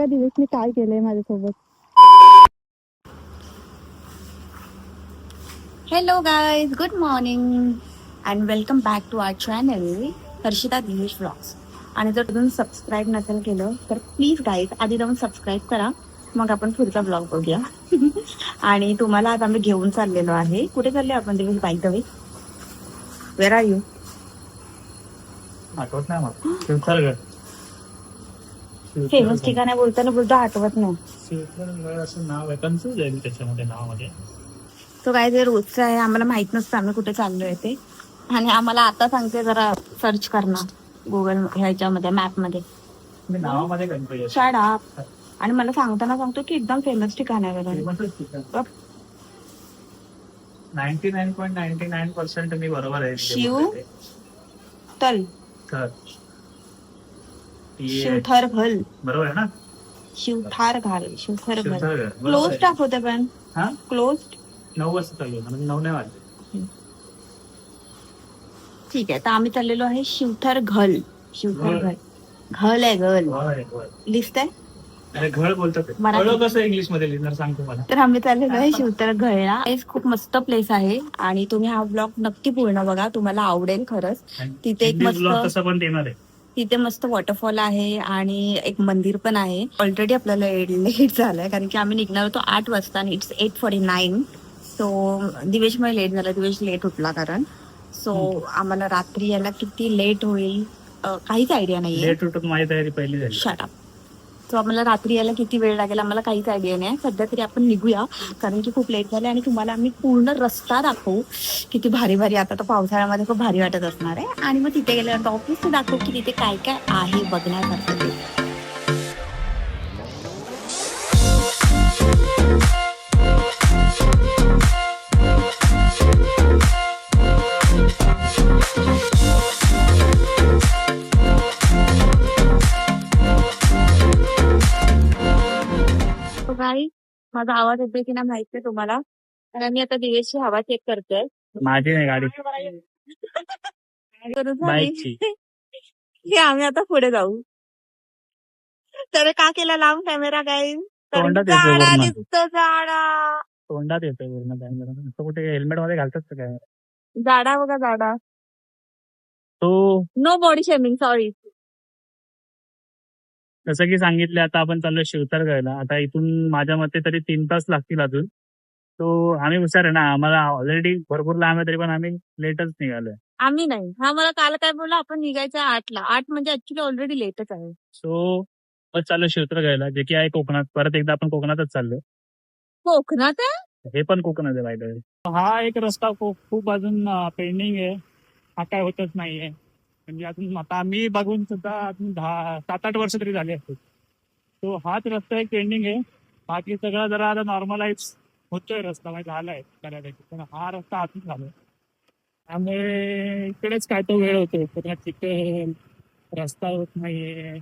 बघा दिवसनी काय केलंय माझ्यासोबत? Hello guys good morning and welcome back to our channel Harshita Dinesh vlogs आणि जर तुम्ही सबस्क्राईब नसेल केलं तर प्लीज गाईज आधी जाऊन सबस्क्राईब करा. मग आपण पुढचा ब्लॉग बघूया. आणि तुम्हाला आज आम्ही घेऊन चाललेलो आहे. कुठे चालले आपण दिवस बाईक दवे वेर आर यू आठवत नाही फेमस ठिकाणी बोलताना बोलतो आठवत नाही. शिवथरगड असं नाव आहे. कन्फ्युज आहे मी त्याच्यामध्ये नावामध्ये. तो काय जे रोजचं आहे आम्हाला माहीत नसतं आम्ही कुठे चाललोय ते. आणि आम्हाला आता सांगते जरा सर्च करणार गुगल ह्याच्यामध्ये मी नावामध्ये कन्फ्युज आहे. शाळा आणि मला सांगताना सांगतो की एकदम फेमस ठिकाण आहे वगैरे ninety nine point ninety nine percent मी बरोबर आहे. शिव? तल. तर. ती. शिवथर घल बरोबर आहे ना? शिवथार घाल शिवथर घल. बरोबर. क्लोज आहे. दाखवते पण. हा? क्लोज नऊ वाजता चालू होतं, म्हणजे नऊ नाही वाजले. ठीक आहे तर आम्ही चाललेलो आहे शिवथर घल. शिवथर घल. घल. घल आहे घल. लिस्ट आहे? अरे घळ बोलतात ते. मराठी. घळ कसं इंग्लिशमध्ये लिहिणार सांगतो मला तर आम्ही चाललेलो आहे शिवतर घळला प्लेस खूप मस्त प्लेस आहे आणि तुम्ही हा ब्लॉग नक्की पूर्ण बघा. तुम्हाला आवडेल खरंच. तिथे एक मस्त- तसं पण देणार आहे. तिथे मस्त वॉटरफॉल आहे आणि एक मंदिर पण आहे. ऑलरेडी आपल्याला लेट झालंय कारण की आम्ही निघणार होतो आठ वाजता आणि it's eight forty nine so दिवेशमुळे late झाला दिवेश लेट उठला कारण. सो आम्हाला रात्री यायला किती लेट होईल काहीच आयडिया नाहीये. लेट उठून माझी तयारी पहिली झाली. शट सो आम्हाला रात्री यायला किती वेळ लागेल आम्हाला काहीच आयडिया नाही. सध्या तरी आपण निघूया कारण की खूप लेट झाले आणि तुम्हाला आम्ही पूर्ण रस्ता दाखवू. किती भारी भारी आता तर पावसाळ्यामध्ये खूप भारी वाटत असणार आहे. आणि मग तिथे गेल्यानंतर ऑफिस दाखवू की तिथे काय काय आहे बघण्यासारखं माझा आवाज येतोय की नाही माहीत नाही तुम्हाला. कारण मी आता दिवेशची हवा चेक करते माझी नाही गाडी. करू झाली? बाईकची. की आम्ही आता पुढे जाऊ. तर का केला लांब कॅमेरा काय तोंडात येतोय वरनं. दिसतो जाडा. तोंडात येतोय पूर्ण कॅमेरा असं कुठे हेल्मेटमध्ये घालतात का काय? जाडा बघा जाडा. तो नो बॉडी शेमिंग सॉरी जसं की सांगितलं आता आपण चाललोय शिवतर गायला आता इथून माझ्या मते तरी तीन तास लागतील अजून. तो आम्ही हुशार आहे ना आम्हाला ऑलरेडी भरपूर लांब आहे तरी पण आम्ही लेटच निघालोय. आम्ही नाही. हा मला काल काय बोलला आपण निघायचं आठला. आठ म्हणजे ऍक्च्युली ऑलरेडी लेटच आहे. सो बस चाललो शिवतर गायला जे की आहे कोकणात. परत एकदा आपण कोकणातच चाललोय. कोकणात आहे? हे पण कोकणात आहे बाय हा एक रस्ता खूप खूप अजून पेंडिंग आहे. हा काय होतच नाहीये. म्हणजे अजून आता मी बघून सुद्धा अजून दहा सात आठ वर्ष तरी झाली असतील. तो हाच रस्ता एक ट्रेंडिंग आहे. बाकी सगळं जरा आता नॉर्मलाइज होतोय रस्ता म्हणजे झालाय बऱ्यापैकी. पण हा रस्ता हातून झालाय. त्यामुळे इकडेच काय तो वेळ होतो पुन्हा रस्ता होत नाहीये.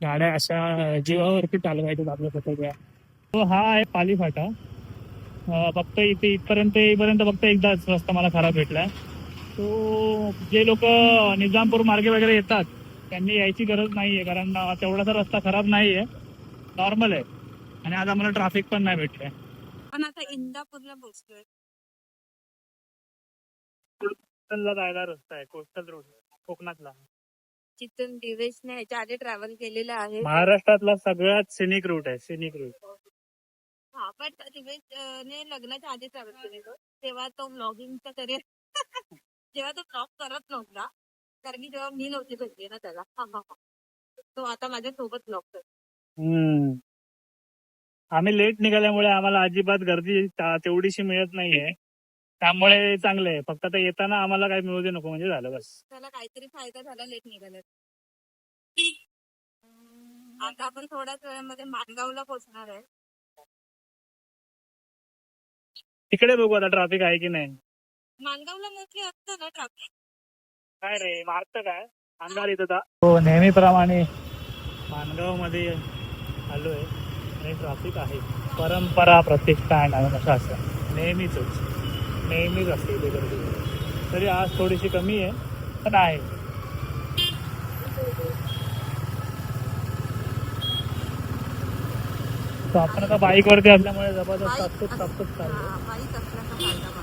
गाड्या अशा जीवावरती चालवायच्या आपल्या सगळ्या तो हा आहे पाली फाटा फक्त इथे इथपर्यंत इथपर्यंत फक्त एकदाच रस्ता मला खराब भेटलाय. तो जे लोक निजामपूर मार्गे वगैरे येतात त्यांनी यायची गरज नाहीये कारण तेवढासा रस्ता खराब नाहीये. नॉर्मल आहे. आणि आज आम्हाला ट्रॅफिक पण नाही भेटलंय पण आता इंदापूरला पोहोचलोय. कोस्टलला जायला रस्ता आहे कोस्टल रोड. कोकणातला. तिथून दिवेशने ह्याच्या आधी ट्रॅव्हल केलेलं आहे. महाराष्ट्रातला सगळ्यात सिनिक रूट आहे सिनिक रूट हा पण दिवेश अं, ने लग्नाच्या आधी ट्रॅव्हल केलेलं. तेव्हा तो ब्लॉगिंगचा करिअर जेव्हा तो ब्लॉग करत नव्हता. कारण की जेव्हा मी नव्हती भेटली ना त्याला. हा, हा, हा. तो आता माझ्या सोबत ब्लॉग करतो. हम्म. आम्ही लेट निघाल्यामुळे आम्हाला अजिबात गर्दी तेवढीशी मिळत नाहीये. त्यामुळे चांगलं आहे. फक्त आता येताना आम्हाला काय मिळू दे नको म्हणजे झालं बस. त्याला काहीतरी फायदा झाला लेट निघाला आता आपण थोड्याच वेळामध्ये माणगावला पोहोचणार आहे. तिकडे बघू आता ट्रॅफिक आहे की नाही. माणगावला मोठी असतं ना ट्रॅफिक काय रे मारत काय? अंगार येत होता हो नेहमीप्रमाणे. मानगावमध्ये आलोय आणि ट्रॅफिक आहे. परंपरा स्टँड आहे असं असं नेहमीच. नेहमीच असते इथे गर्दी. तरी आज थोडीशी कमी आहे पण आहे. आपण आता बाईक वरती असल्यामुळे जबरदस्त तापतूप तापतूप चाललो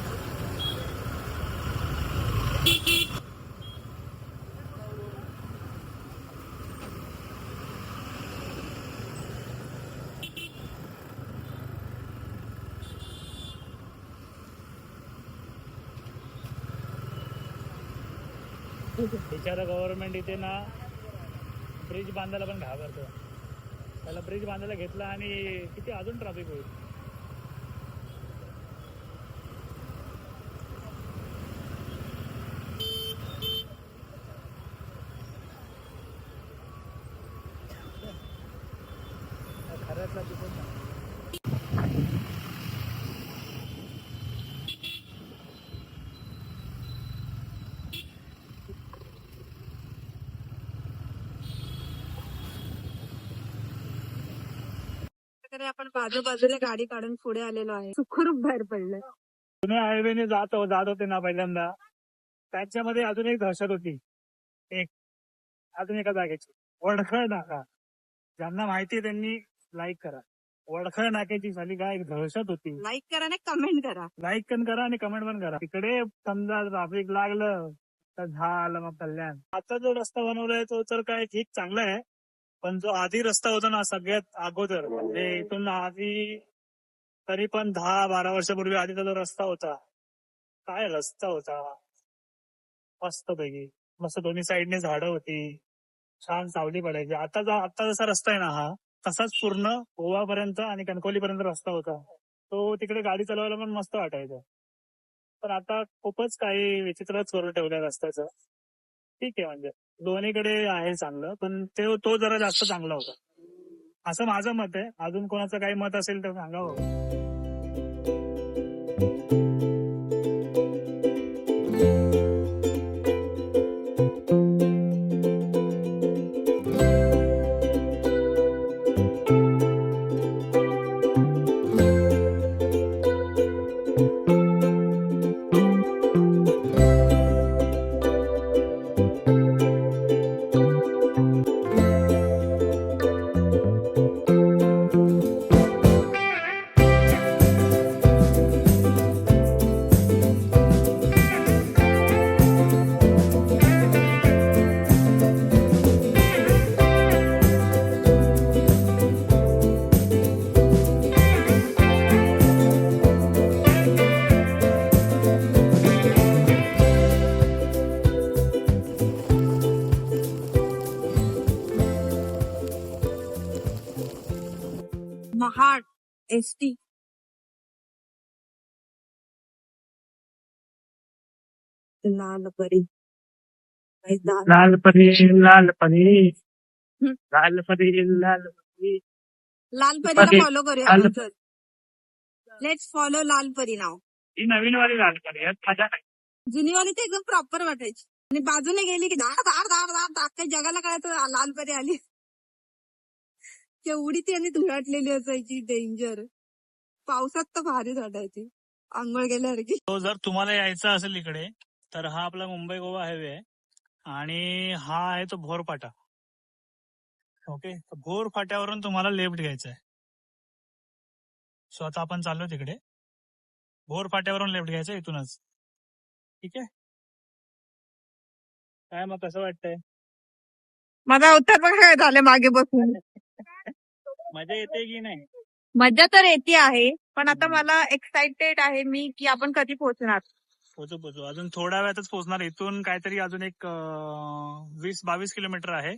बिचारा गव्हर्नमेंट इथे ना ब्रिज बांधायला पण घाबरतो. त्याला ब्रिज बांधायला घेतला आणि किती अजून ट्रॅफिक होईल खऱ्यातला दिसत नाही. प्रकारे आपण बाजूबाजूला गाडी काढून पुढे आलेलो आहे. सुखरूप बाहेर पडलं पुणे हायवेने जात जात होते ना पहिल्यांदा. त्यांच्यामध्ये अजून एक दहशत होती. एक अजून एका जागेची. वडखळ नाका. ज्यांना माहिती त्यांनी लाईक करा. वडखळ नाक्याची झाली काय एक दहशत होती. लाईक करा ना कमेंट करा. लाईक पण करा आणि कमेंट पण करा. तिकडे समजा ट्रॅफिक लागलं तर झालं मग कल्याण. आता जो रस्ता बनवलाय तो तर काय ठीक चांगला आहे. पण जो आधी रस्ता होता ना सगळ्यात अगोदर म्हणजे इथून आधी तरी पण दहा बारा वर्षापूर्वी आधीचा जो रस्ता होता काय रस्ता होता? मस्त पैकी मस्त दोन्ही साईडने झाडं होती. छान सावली पडायची. आता जा आता जसा रस्ता आहे ना हा तसाच पूर्ण गोवापर्यंत आणि कणकवलीपर्यंत रस्ता होता. तो तिकडे गाडी चालवायला पण मस्त वाटायचं. पण आता खूपच काही विचित्रच करून ठेवलंय रस्त्याचं. ठीक आहे म्हणजे. दोन्हीकडे आहे चांगलं पण ते तो जरा जास्त चांगला होता. असं माझं मत आहे. अजून कोणाचं काही मत असेल तर सांगावं हो. एस टी लाल परी काही दाल- लाल परी लाल परी हम्म. लाल परी. फॉलो करूया लाल- आपण लेट्स फॉलो लाल परी नाव ही नवीन वाली लाल परी आहे मजा नाही. जुनीवाली ते एकदम प्रॉपर वाटायची. आणि बाजूने गेली की धाड धाड धाड धाड धाड काही जगाला कळायचं लाल परी आली. केवढी ती आणि धुळाटलेली असायची डेंजर पावसात तर भारीच वाटायची आंघोळ गेल्यासारखी तो जर तुम्हाला यायचा असेल इकडे तर हा आपला मुंबई गोवा हायवे आहे. आणि हा आहे तो भोर फाटा. ओके तर भोर फाट्यावरून तुम्हाला लेफ्ट घ्यायचा आहे. सो आता आपण चाललो तिकडे. भोर फाट्यावरून लेफ्ट घ्यायचं आहे इथूनच. ठीक आहे? काय मग कसं वाटतंय? माझा अवतार बघा काय झालं मागे बसून? मजा येते की नाही? मजा तर येते आहे पण आता मला एक्साइटेड आहे मी की आपण कधी पोहोचणार? पोचू पोचू. अजून थोड्या वेळातच पोहोचणार. इथून काहीतरी अजून एक वीस बावीस किलोमीटर आहे.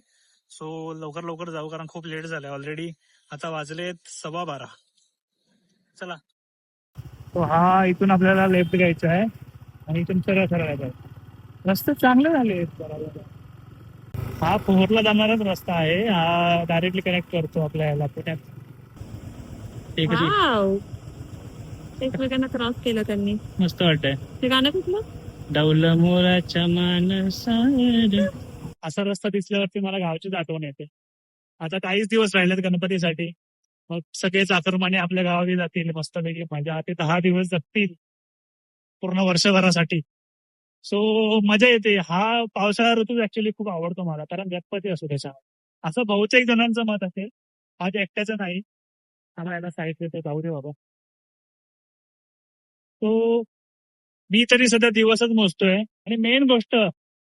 सो लवकर लवकर जाऊ कारण खूप लेट झालंय. ऑलरेडी आता वाजलेत सव्वा बारा. चला. तो हा इथून आपल्याला लेफ्ट घ्यायचा आहे. आणि इथून सरळ सरळ आहे. रस्ते चांगले झाले हा पोहरला जाणाराच रस्ता आहे. हा डायरेक्टली कनेक्ट करतो आपल्या एकमेकांना क्रॉस केलं त्यांनी. मस्त वाटतंय. ते गाणं कुठलं? डौल मोराच्या मानसार असा रस्ता दिसल्यावरती मला गावचीच आठवण येते. आता काहीच दिवस राहिलेत गणपतीसाठी. मग सगळे चाकरमाने आपल्या गावाकडे जातील मस्तपैकी मजा ते दहा दिवस जगतील. पूर्ण वर्षभरासाठी. सो मजा येते. हा पावसाळा ऋतू ऍक्च्युली खूप आवडतो मला कारण गणपती असतो त्याच्या असं बहुतेक जणांचं मत असेल. माझ्या एकट्याचं नाही. आम्हाला याला साईड देते. जाऊ दे बाबा. तो मी तरी सध्या दिवसच मोजतोय. आणि मेन गोष्ट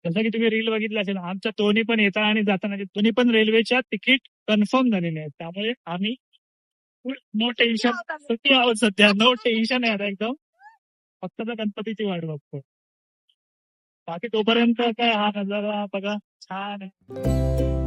जसं की तुम्ही रील बघितली असेल आमच्या दोन्ही पण येता आणि जाताना दोन्ही पण रेल्वेच्या तिकीट कन्फर्म झालेले आहेत. त्यामुळे आम्ही नो टेन्शन सुट्टी आहोत सध्या. नो टेन्शन आहे आता एकदम. फक्त त्या गणपतीची वाट बघतो बाकी तोपर्यंत काय हा नजारा बघा. छान आहे.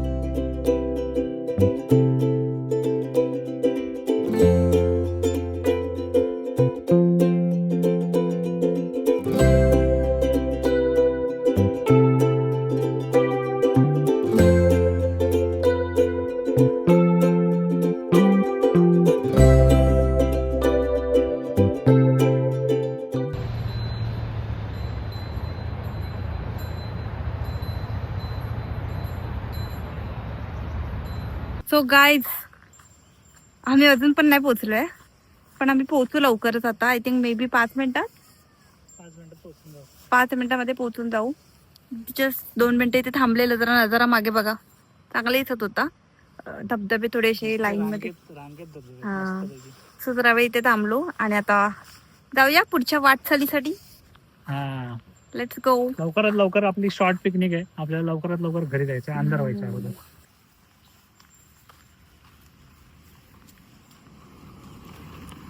गाईज आम्ही अजून पण नाही पोहोचलोय. पण आम्ही पोहोचू लवकरच आता. आय थिंक मे बी पाच मिनिटात पाच मिनिटामध्ये पोहोचून जाऊ. जस्ट दोन मिनिटं इथे थांबलेलं जरा नजारा मागे बघा. चांगला दिसत होता. धबधबे थोडेसे लाईन मध्ये. हा. सो जरा वेळ इथे थांबलो. आणि आता जाऊया पुढच्या वाटचालीसाठी. लेट्स गो लवकरात लवकर आपली शॉर्ट पिकनिक आहे. आपल्याला लवकरात लवकर घरी जायचं अंधार व्हायच्या अगोदर.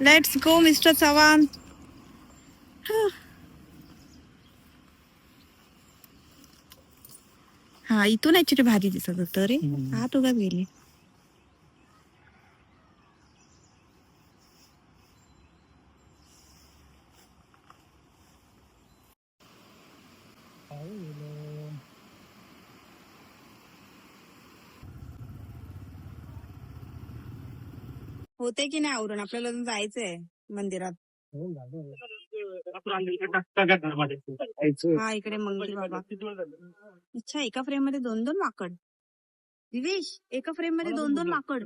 लेट्स गो मिस्टर चव्हाण हा इथून ऍक्च्युली भारी दिसत होतं रे. हा तुगा गेली? होते की नाही आवरून? आपल्याला अजून जायचंय मंदिरात. हा इकडे मंगल बाबा. अच्छा एका फ्रेममध्ये दोन दोन माकड. दिवेश एका फ्रेममध्ये दोन दोन माकड.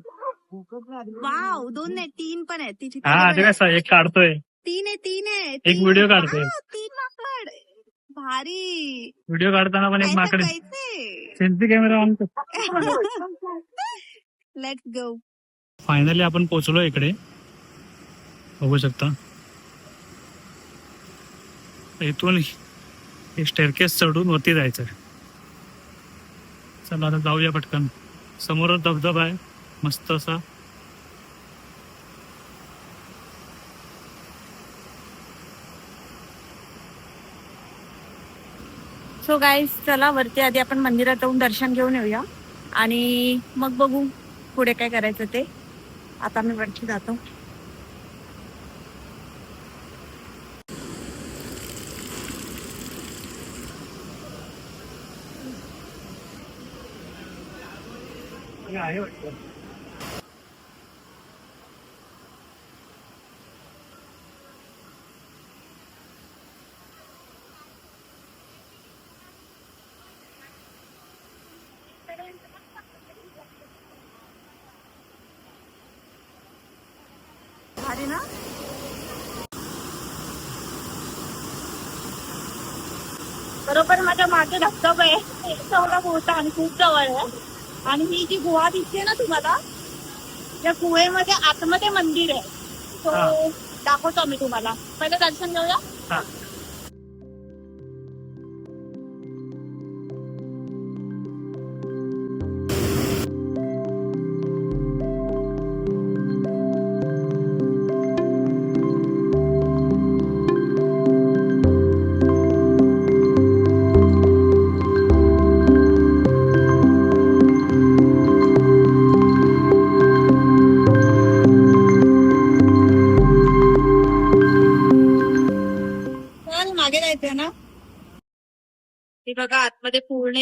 वाव दोन नाही तीन पण आहेत. तिथे हा एक काढतोय. तीन आहे तीन आहे. एक व्हिडिओ काढतोय. तीन माकड. भारी. व्हिडिओ काढताना पण एक माकडे selfie camera on let's go finally आपण पोहोचलो इकडे. बघू शकता. इथून हे स्टेअरकेस चढून वरती जायचं चला आता जाऊया पटकन. समोरच धबधबा आहे. मस्त असा. सो गाईज चला वरती आधी आपण मंदिरात जाऊन दर्शन घेऊन येऊया. आणि मग बघू पुढे काय करायचं ते. आता मी वरती जातो. आहे वाटतं भारी ना बरोबर माझ्या मागे धबधबा आहे. एवढा मोठा आणि खूप जवळ आहे. आणि ही जी गुहा दिसते ना तुम्हाला त्या गुहेमध्ये आतमध्ये मंदिर आहे. हा. तो दाखवतो मी तुम्हाला. पहिले दर्शन घेऊया. हा.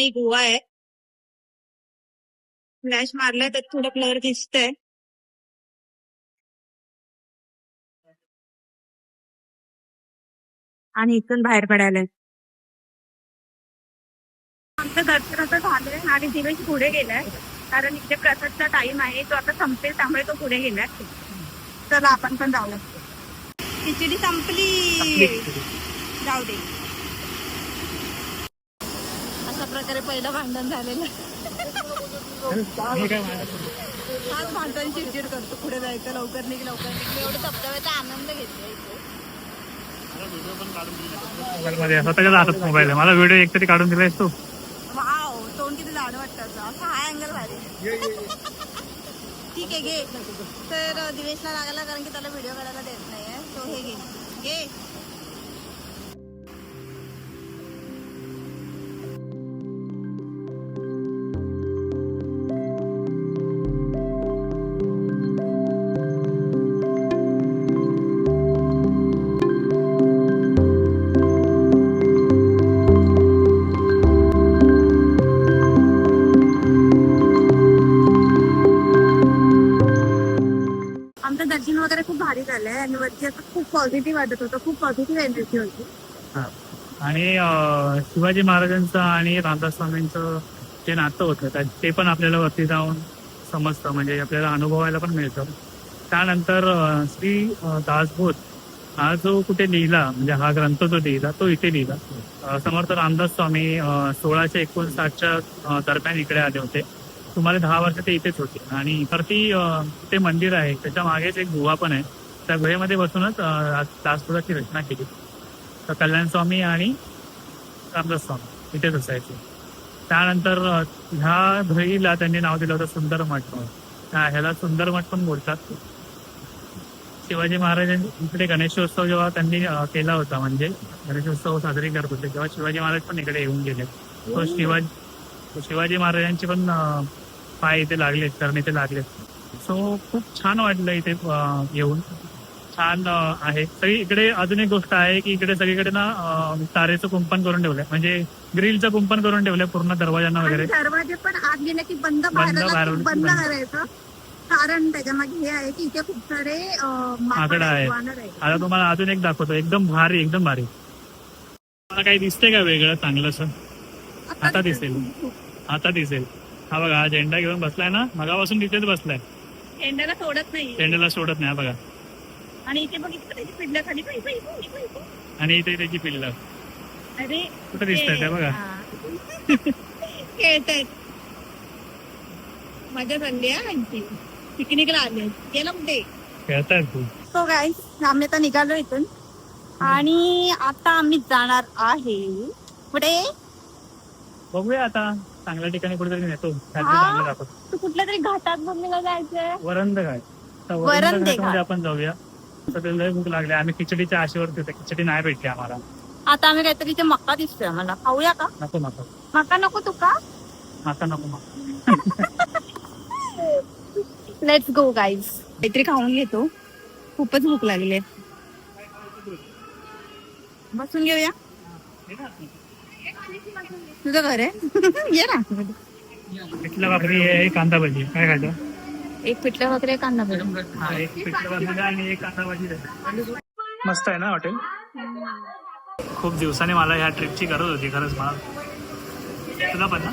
आतमध्ये पूर्ण ही गुहा आहे. फ्लॅश मारलाय तर थोडं क्लिअर दिसतंय. आणि इथून बाहेर पडायला. आमचं दर्शन आता झालंय आणि दिवेश पुढे गेलाय. कारण इथे प्रसादचा टाइम आहे तो आता संपेल त्यामुळे तो पुढे गेलाय. चला आपण पण जाऊया. खिचडी संपली. जाऊ दे. प्रकारे पहिलं भांडण झालेलं. मी काय म्हणत हाच भांडण चिडचिड करतो. पुढे जायचं लवकर निघ लवकर निघ. एवढं धबधब्याचा आनंद स्वतःच्या हातात मोबाईल आहे. मला व्हिडिओ एक तरी काढून दिलायस तू? वाव तोंड किती जाड वाटतं असं. असं हा अँगल भारी. ठीक आहे घे. तर दिवेशला लागायला कारण की त्याला व्हिडिओ काढायला देत नाहीये. तो हे घे. घे. आलाय आणि वरती असं खूप पॉझिटिव्ह वाटत होतं. खूप पॉझिटिव्ह एनर्जी होती. आणि अं, शिवाजी महाराजांचं आणि रामदास स्वामींचं जे नातं होतं त्या- ते पण आपल्याला वरती जाऊन समजतं. म्हणजे आपल्याला अनुभवायला पण मिळतं. त्यानंतर अं, श्री अं, दासबोध हा जो कुठे लिहिला म्हणजे हा ग्रंथ जो लिहिला तो इथे लिहिला. अं, समर्थ रामदास स्वामी अं, सोळाशे एकोणसाठच्या अं, दरम्यान इकडे आले होते. सुमारे दहा वर्ष ते इथेच होते. आणि इकडती ते मंदिर आहे. त्याच्या मागेच एक गुहा पण आहे. त्या गुहेमध्ये बसूनच अं, दासबोधाची रचना केली. तर कल्याण स्वामी आणि रामदास स्वामी इथेच असायचे. त्यानंतर ह्या धईला त्यांनी नाव दिलं होतं सुंदर मठ म्हणून. ह्याला सुंदर मठ पण बोलतात. शिवाजी महाराजांनी इकडे गणेशोत्सव जेव्हा त्यांनी केला होता म्हणजे गणेशोत्सव साजरी करत होते तेव्हा शिवाजी महाराज पण इकडे येऊन गेले. तो शिवाजी शिवाजी महाराजांचे पण पाय इथे लागलेत कारण इथे लागलेत. सो खूप छान वाटलं इथे येऊन. छान आहे. सगळी इकडे अजून एक गोष्ट आहे की इकडे सगळीकडे ना तारेचं कुंपण करून ठेवलंय. म्हणजे ग्रिलचं कुंपण करून ठेवलंय पूर्ण दरवाजांना वगैरे. दरवाजे पण आत गेले की बंद बंद. करायचं. कारण त्याच्यामागे हे आहे की इथे खूप सारे माकड आता तुम्हाला अजून एक दाखवतो. एकदम भारी एकदम भारी. मला काही दिसतंय का वेगळं चांगलंस आता दिसेल. आता दिसेल. हा बघा हा झेंडा घेऊन बसलाय ना? मगापासून तिथेच बसलाय. झेंड्याला सोडत नाही झेंड्याला सोडत नाही हा बघा. आणि इथे बघितलं त्याची पिढल्या खाली. आणि इथे त्याची पिल्ल. अरे कुठं दिसतंय ते बघा. खेळतायत. मजा चालली आहे यांची पिकनिकला आले गेला कुठे? खेळतायत तू. सो गाईस आम्ही आता निघालो इथून. आणि आता आम्ही जाणार आहे. पुढे बघूया आता. चांगल्या ठिकाणी कुठेतरी नेतो. खालती हा. चांगलं दाखवतो तू कुठल्या तरी घाटात बघलेला जायचंय? वरंद काय तर वरंद वरंद घाट. घाटामध्ये आपण जाऊया. भूक लागली. आम्ही खिचडीच्या आशेवरती होते खिचडी नाही भेटली आम्हाला. आता आम्ही काहीतरी इथे मक्का दिसतोय आम्हाला. खाऊया का? नको नको. मका नको तू का आता नको मग लेट्स गो गाईज काहीतरी खाऊन घेतो. खूपच भूक लागली बसून घेऊया. तुझं घर आहे? ये ना. कांदा भाजी. काय खायचं? एक पिठलं वगैरे कांदा हा, एक पिठलं भाकरी आणि एक कांदा भाजी द्या. मस्त आहे ना हॉटेल? खूप दिवसाने मला ह्या ट्रिपची गरज होती खरंच मला. तुला पण ना?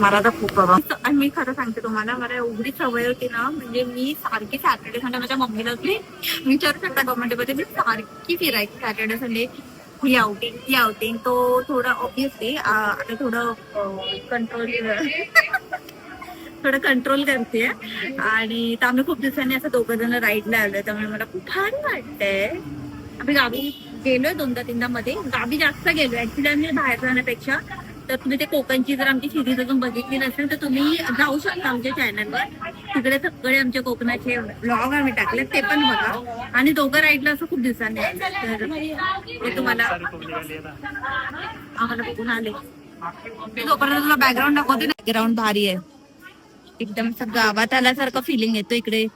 मला तर खूप बाबा आणि मी खरं सांगते तुम्हाला मला एवढी सवय होती ना म्हणजे मी सारखी सॅटर्डे संडे माझ्या मम्मीला होती विचारू शकता कमेंटमध्ये मी सारखी फिरायची सॅटर्डे संडे. ही आउटिंग ती आउटिंग तो थोडं ऑब्विसली आता थोडं कंट्रोल थोडं कंट्रोल करते आणि तर आम्ही खूप दिवसांनी असं दोघं जण राईडला आलोय. त्यामुळे मला खूप छान वाटतंय. आम्ही गावी गेलोय दोनदा तीनदा मध्ये. गावी जास्त गेलोय. ऍक्च्युली आम्ही बाहेर जाण्यापेक्षा. तर तुम्ही ते कोकणची जर आमची सिरीज अजून बघितली नसेल तर तुम्ही जाऊ शकता आमच्या चॅनलवर तिकडे सगळे आमच्या कोकणाचे ब्लॉग आम्ही टाकले ते पण बघा. आणि दोघं राईडला असं खूप दिवसांनी तर ते तुम्हाला आम्हाला बघून आले. जोपर्यंत तुला बॅकग्राऊंड दाखवते ना बॅकग्राऊंड भारी आहे. एकदम गावात आल्यासारखं फिलिंग येतो इकडे.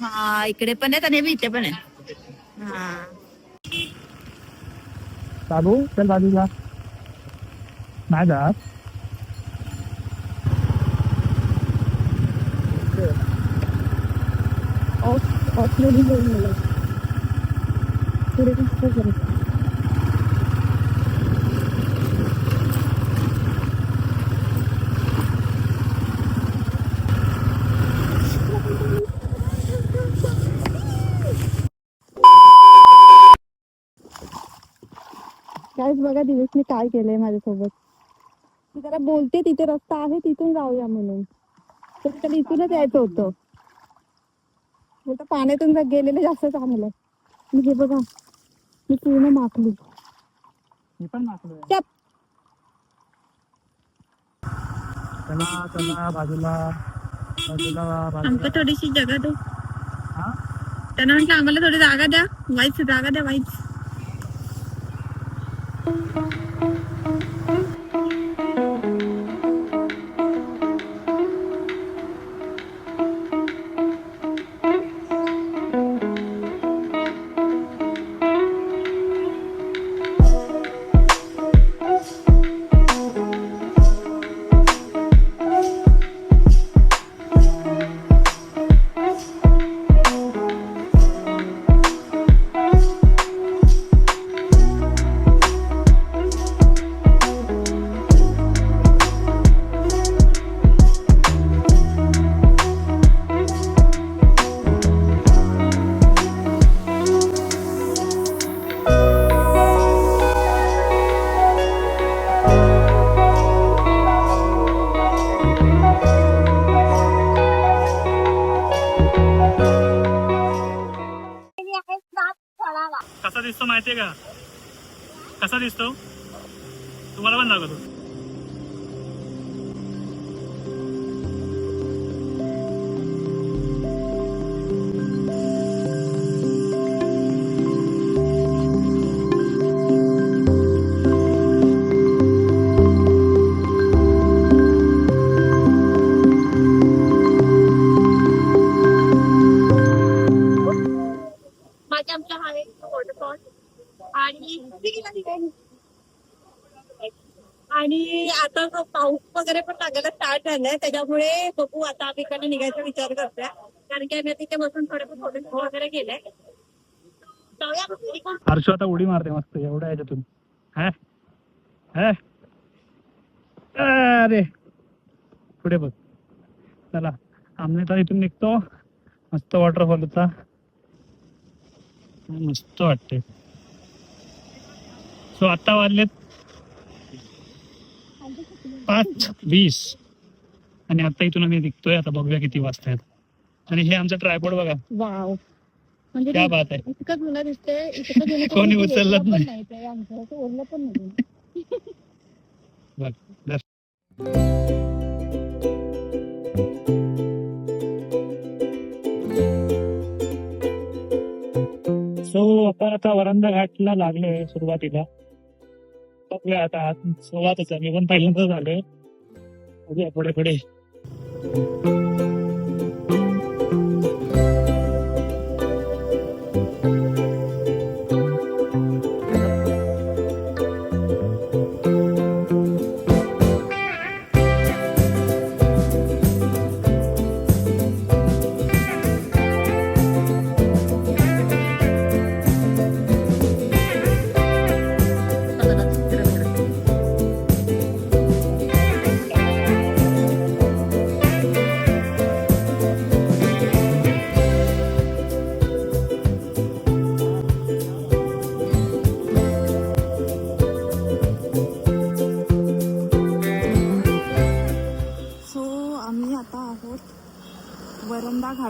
हा इकडे पण आहेत आणि इथे पण आहे हा. चालू चल बाजूला नाही जात. ऑफ ऑफ नाही पुढे कसं करायचं बघा दिवसनी काय केलंय माझ्यासोबत. मी त्याला बोलते तिथे रस्ता आहे तिथून जाऊया म्हणून. तर त्याला इथूनच यायचं होतं. बोलतो पाण्यातून जर गेलेलं जास्त चांगलं. मी हे बघा मी पूर्ण माखली. मी पण नाचलोय चप. चला चला बाजूला. बाजूला थोडीशी जगा दे. हा? त्यांना म्हटलं आम्हाला थोडी जागा द्या. वाईच जागा द्या वाईच कसा कसा दिसतो? आणि आता पाऊस वगैरे पण लागायला स्टार्ट झालाय. त्याच्यामुळे बघू आता आम्ही इकडे निघायचा विचार करतोय. कारण की आम्ही तिथे बसून थोडे फोटो वगैरे गेले जाऊया हर्षू आता उडी मारते मस्त एवढ्या याच्यातून अरे! पुढे बघ. चला आम्ही तर इथून निघतो. मस्त वॉटरफॉल होता मस्त वाटते सो आता वाजलेत पाच वीस. आणि आता इथून आम्ही निघतोय आता बघूया किती वाजता आहेत. आणि हे आमचं ट्रायपॉड बघा. वाव. म्हणजे क्या बात आहे. इतकं जुनं दिसतंय इतकं जुनं कोणी करून उचललंच ओढलं पण नाही. नाही ते आमचं असं ओढलं पण नाही. बघ दर. सो आपण आता वरंदा घाटला लागलोय सुरुवातीला. बघूया आता आत सुरुवातच आहे. मी पण पहिल्यांदा झालोय बघूया पुढे पुढे.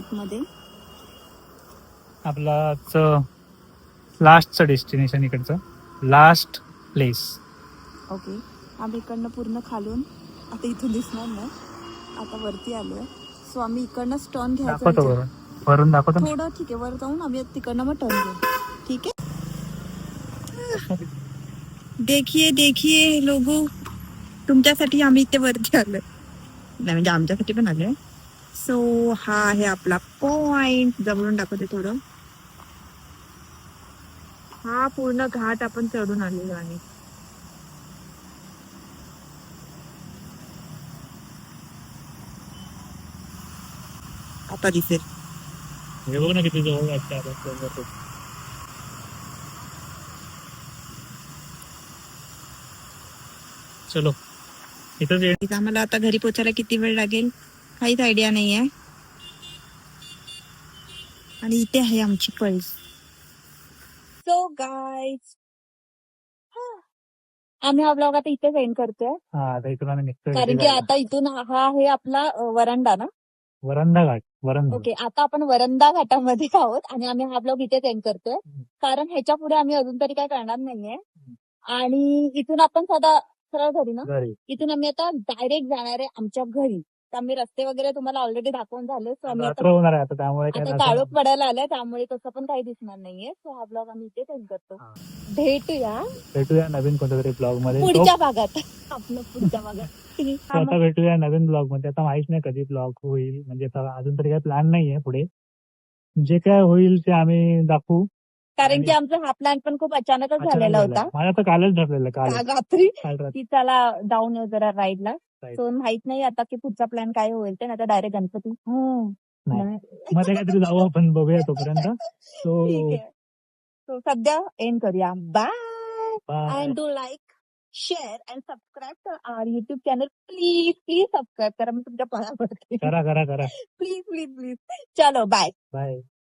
घाटमध्ये आपला लास्टचं डेस्टिनेशन इकडचं. लास्ट प्लेस ओके आम्ही इकडनं पूर्ण खालून आता इथून दिसणार नाही. आता वरती आलोय. सो आम्ही इकडनं टर्न घ्यायचा दाखवतो विचार- वरून. वरून दाखवतो ना. थोडं ठीक आहे. वर जाऊन आम्ही तिकडनं मग टर्न घेऊ. ठीक आहे? देखिए देखिए लोगो. तुमच्यासाठी आम्ही इथे वरती आलोय. नाही म्हणजे आमच्यासाठी पण आलोय. सो हा आहे आपला पॉइंट जवळून दाखवते थोडं. हा पूर्ण घाट आपण चढून आलेलो आहे. आता दिसेल. हे बघ ना किती जवळ वाटतं. चलो. तिथं आम्हाला आता घरी पोचायला किती वेळ लागेल? काहीच आयडिया नाही आहे आणि इथे आहे आमची पल्स सो गाईज आम्ही हा ब्लॉग आता इथेच एंड करतोय. हा आता इथून आम्ही निघतोय कारण की. आता इथून हा आहे आपला वरंडा ना? वरंदा घाट वरंदा ओके आता आपण वरंदा घाटामध्ये आहोत आणि आम्ही हा ब्लॉग इथेच एंड करतोय. कारण ह्याच्या पुढे आम्ही अजून तरी काय करणार नाहीये. आणि इथून आपण साधा सरळ घरी ना? इथून आम्ही आता डायरेक्ट जाणार आहे आमच्या घरी. आम्ही रस्ते वगैरे तुम्हाला ऑलरेडी दाखवून झाले सो आम्ही रात्र आता होणार आहे आता त्यामुळे काय आता नसेल. काळोख पडायला आलाय त्यामुळे तसं पण काही दिसणार नाहीये. सो हा ब्लॉग आम्ही इथेच एंड करतो. हा. भेटूया. भेटूया नवीन कोणत्या तरी ब्लॉगमध्ये. तो- पुढच्या भागात. आपलं पुढच्या भागात. तो आता भेटूया नवीन ब्लॉगमध्ये. आता माहीत नाही कधी ब्लॉग होईल. म्हणजे आता अजून तरी काही प्लॅन नाहीये पुढे. जे काय होईल ते आम्ही दाखवू. कारण की आमचा हा प्लॅन पण खूप अचानकच अचानक झालेला झालं. होता. माझं तर कालच ठरलेलं काल. रात्री. काल रात्री. की चला जाऊन येऊ जरा राईडला. सो माहीत नाही आता की पुढचा प्लॅन काय होईल ते आता डायरेक्ट गणपती. नाही. नाही. मध्ये काहीतरी जाऊ आपण बघूया तोपर्यंत. सो ठीक आहे. सो सध्या एंड करूया. Bye! Bye. And do like share and subscribe to our YouTube channel please please subscribe करा मी तुमच्या पाया पडते करा करा करा. प्लीज प्लीज प्लीज चलो बाय बाय